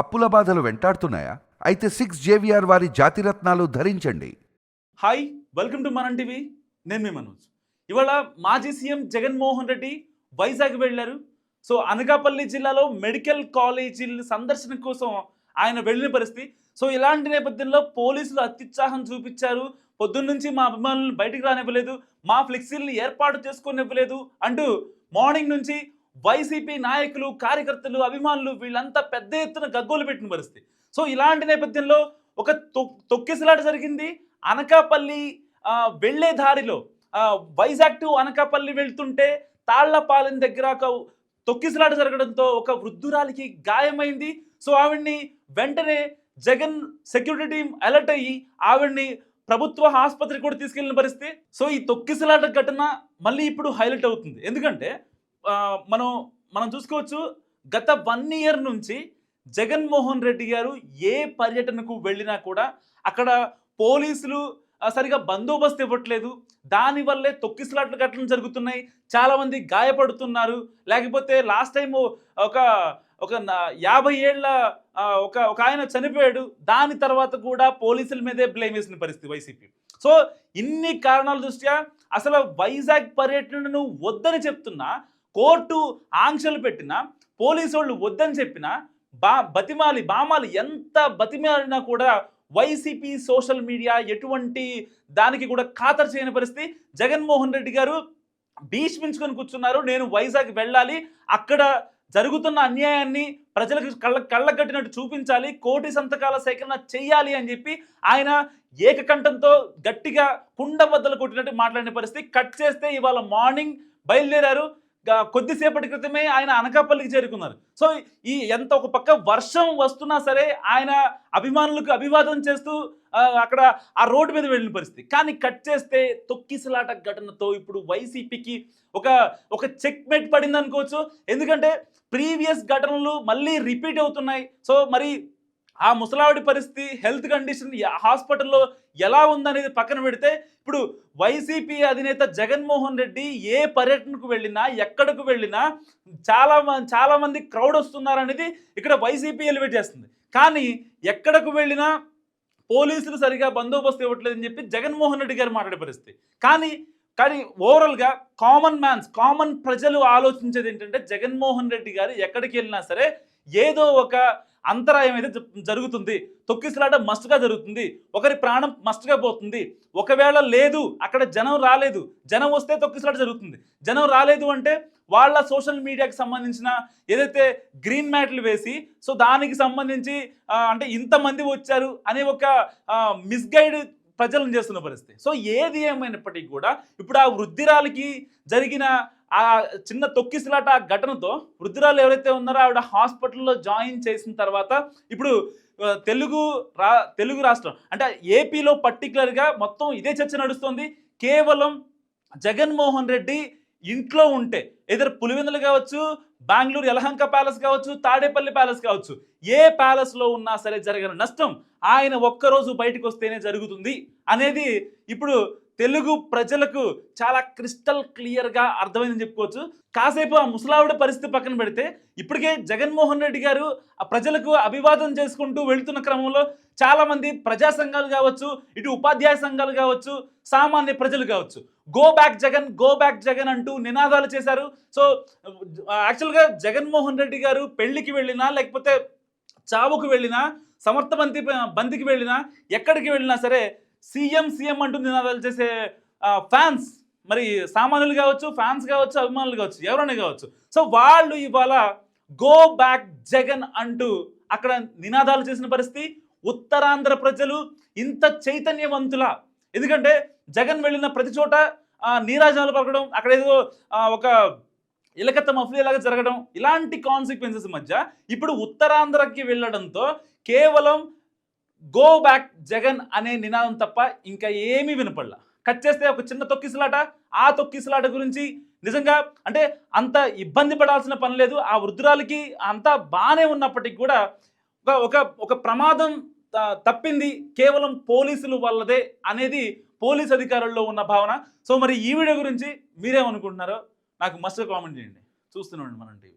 అప్పుల బాధలు వెంటాడుతున్నాయా? అయితే సిక్స్ జేవిఆర్ వారి జాతిరత్నాలు ధరించండి. Hi welcome to Manam TV. నేను మీ మనోజ్. ఇవాళ మాజీ సీఎం జగన్మోహన్ రెడ్డి వైజాగ్ వెళ్ళారు. సో అనకాపల్లి జిల్లాలో మెడికల్ కాలేజీల సందర్శన కోసం ఆయన వెళ్ళిన పరిస్థితి. సో ఇలాంటి నేపథ్యంలో పోలీసులు అత్యుత్సాహం చూపించారు. పొద్దున్నుంచి మా అభిమానులను బయటికి రానివ్వలేదు. మా ఫ్లెక్సీలను ఏర్పాటు చేసుకొనివ్వలేదు అంటూ మార్నింగ్ నుంచి వైసీపీ నాయకులు కార్యకర్తలు అభిమానులు వీళ్ళంతా పెద్ద ఎత్తున గగ్గోలు పెట్టిన పరిస్థితి. సో ఇలాంటి నేపథ్యంలో ఒక తొక్కిసలాట జరిగింది. అనకాపల్లి వెళ్ళే వెళ్ళే దారిలో వైజాగ్ టు అనకాపల్లి వెళ్తుంటే తాళ్ళపాలెం దగ్గర ఒక తొక్కిసలాట జరగడంతో ఒక వృద్ధురాలికి గాయమైంది. సో ఆవిడ్ని వెంటనే జగన్ సెక్యూరిటీ టీం అలర్ట్ అయ్యి ఆవిడ్ని ప్రభుత్వ ఆసుపత్రికి కూడా తీసుకెళ్ళిన పరిస్థితి. సో ఈ తొక్కిసలాట ఘటన మళ్ళీ ఇప్పుడు హైలైట్ అవుతుంది. ఎందుకంటే మనం మనం చూసుకోవచ్చు గత వన్ ఇయర్ నుంచి జగన్మోహన్ రెడ్డి గారు ఏ పర్యటనకు వెళ్ళినా కూడా అక్కడ పోలీసులు సరిగా బందోబస్తు ఇవ్వట్లేదు. దానివల్లే తొక్కిసలాట్లు ఘటనలు జరుగుతున్నాయి. చాలామంది గాయపడుతున్నారు. లేకపోతే లాస్ట్ టైం ఒక ఒక యాభై ఏళ్ళ ఒక ఒక ఆయన చనిపోయాడు. దాని తర్వాత కూడా పోలీసుల మీదే బ్లేమ్ వేసిన పరిస్థితి వైసీపీ. సో ఇన్ని కారణాల దృష్ట్యా అసలు వైజాగ్ పర్యటనను వద్దని చెప్తున్నా కోర్టు ఆంక్షలు పెట్టినా పోలీసు వాళ్ళు వద్దని చెప్పినా బా బతిమాలి బామాలి ఎంత బతిమాలినా కూడా వైసీపీ సోషల్ మీడియా ఎటువంటి దానికి కూడా ఖాతరు చేయని పరిస్థితి. జగన్మోహన్ రెడ్డి గారు భీష్మించుకొని కూర్చున్నారు. నేను వైజాగ్ వెళ్ళాలి. అక్కడ జరుగుతున్న అన్యాయాన్ని ప్రజలకు కళ్ళ కళ్ళగట్టినట్టు చూపించాలి. కోటి సంతకాల సేకరణ చేయాలి అని చెప్పి ఆయన ఏకకంఠంతో గట్టిగా కుండ బద్దలు కొట్టినట్టు మాట్లాడిన పరిస్థితి. కట్ చేస్తే ఇవాళ మార్నింగ్ బయలుదేరారు. కొద్దిసేపటి క్రితమే ఆయన అనకాపల్లికి చేరుకున్నారు. సో ఈ ఎంత ఒక పక్క వర్షం వస్తున్నా సరే ఆయన అభిమానులకు అభివాదం చేస్తూ అక్కడ ఆ రోడ్డు మీద వెళ్ళిన పరిస్థితి. కానీ కట్ చేస్తే తొక్కిసలాట ఘటనతో ఇప్పుడు వైసీపీకి ఒక ఒక చెక్ మెట్ పడింది అనుకోవచ్చు ఎందుకంటే ప్రీవియస్ ఘటనలు మళ్ళీ రిపీట్ అవుతున్నాయి. సో మరి ఆ ముసలావిడి పరిస్థితి హెల్త్ కండిషన్ హాస్పిటల్లో ఎలా ఉందనేది పక్కన పెడితే ఇప్పుడు వైసీపీ అధినేత జగన్మోహన్ రెడ్డి ఏ పర్యటనకు వెళ్ళినా ఎక్కడకు వెళ్ళినా చాలా చాలామంది క్రౌడ్ వస్తున్నారనేది ఇక్కడ వైసీపీ ఎలివేట్ చేస్తుంది. కానీ ఎక్కడకు వెళ్ళినా పోలీసులు సరిగా బందోబస్తు ఇవ్వట్లేదని చెప్పి జగన్మోహన్ రెడ్డి గారు మాట్లాడే పరిస్థితి. కానీ కానీ ఓవరాల్గా కామన్ మ్యాన్స్ కామన్ ప్రజలు ఆలోచించేది ఏంటంటే జగన్మోహన్ రెడ్డి గారు ఎక్కడికి వెళ్ళినా సరే ఏదో ఒక అంతరాయం అయితే జ- జరుగుతుంది. తొక్కిసలాట మస్ట్గా జరుగుతుంది. ఒకరి ప్రాణం మస్ట్గా పోతుంది. ఒకవేళ లేదు అక్కడ జనం రాలేదు జనం వస్తే తొక్కిసలాట జరుగుతుంది. జనం రాలేదు అంటే వాళ్ళ సోషల్ మీడియాకి సంబంధించిన ఏదైతే గ్రీన్ మ్యాట్లు వేసి సో దానికి సంబంధించి అంటే ఇంతమంది వచ్చారు అనే ఒక మిస్గైడ్ ప్రజలను చేస్తున్న పరిస్థితి. సో ఏది ఏమైనప్పటికీ కూడా ఇప్పుడు ఆ వృద్ధిరాలకి జరిగిన ఆ చిన్న తొక్కిసలాట ఆ ఘటనతో వృద్ధురాలు ఎవరైతే ఉన్నారో ఆవిడ హాస్పిటల్లో జాయిన్ చేసిన తర్వాత ఇప్పుడు తెలుగు రా తెలుగు రాష్ట్రం అంటే ఏపీలో పర్టికులర్గా మొత్తం ఇదే చర్చ నడుస్తుంది. కేవలం జగన్మోహన్ రెడ్డి ఇంట్లో ఉంటే ఇద్దరు పులివెందులు కావచ్చు బెంగళూరు యలహంక ప్యాలెస్ కావచ్చు తాడేపల్లి ప్యాలెస్ కావచ్చు ఏ ప్యాలెస్లో ఉన్నా సరే జరగని నష్టం ఆయన ఒక్కరోజు బయటకు వస్తేనే జరుగుతుంది అనేది ఇప్పుడు తెలుగు ప్రజలకు చాలా క్రిస్టల్ క్లియర్గా అర్థమైందని చెప్పుకోవచ్చు. కాసేపు ఆ ముసలావిడ పరిస్థితి పక్కన పెడితే ఇప్పటికే జగన్మోహన్ రెడ్డి గారు ఆ ప్రజలకు అభివాదం చేసుకుంటూ వెళుతున్న క్రమంలో చాలామంది ప్రజా సంఘాలు కావచ్చు ఇటు ఉపాధ్యాయ సంఘాలు కావచ్చు సామాన్య ప్రజలు కావచ్చు. Go back Jagan go back Jagan అంటూ నినాదాలు చేశారు. సో యాక్చువల్గా జగన్మోహన్ రెడ్డి గారు పెళ్ళికి వెళ్ళినా లేకపోతే చావుకు వెళ్ళినా సమర్థ బంతి బంతికి వెళ్ళినా ఎక్కడికి వెళ్ళినా సరే సీఎం సీఎం అంటూ నినాదాలు చేసే ఫ్యాన్స్. మరి సామాన్యులు కావచ్చు ఫ్యాన్స్ కావచ్చు అభిమానులు కావచ్చు ఎవరైనా కావచ్చు. సో వాళ్ళు ఇవాళ గో బ్యాక్ జగన్ అంటూ అక్కడ నినాదాలు చేసిన పరిస్థితి ఉత్తరాంధ్ర ప్రజలు ఇంత చైతన్యవంతుల. ఎందుకంటే జగన్ వెళ్ళిన ప్రతి చోట నీరాజనాలు పలకడం అక్కడ ఏదో ఒక ఇలకత్త మఫ్లీలాగా జరగడం ఇలాంటి కాన్సిక్వెన్సెస్ మధ్య ఇప్పుడు ఉత్తరాంధ్రకి వెళ్ళడంతో కేవలం గో బ్యాక్ జగన్ అనే నినాదం తప్ప ఇంకా ఏమీ వినపడలా. కట్ చేస్తే ఒక చిన్న తొక్కిసలాట ఆ తొక్కిసలాట గురించి నిజంగా అంటే అంత ఇబ్బంది పడాల్సిన పని లేదు. ఆ వృద్ధురాలకి అంతా బాగానే ఉన్నప్పటికీ కూడా ఒక ఒక ఒక ప్రమాదం త- తప్పింది కేవలం పోలీసులు వల్లదే అనేది పోలీస్ అధికారుల్లో ఉన్న భావన. సో మరి ఈ వీడియో గురించి మీరేమనుకుంటున్నారో నాకు మస్తు కామెంట్ చేయండి. చూస్తున్నాండి మనం టీవీ.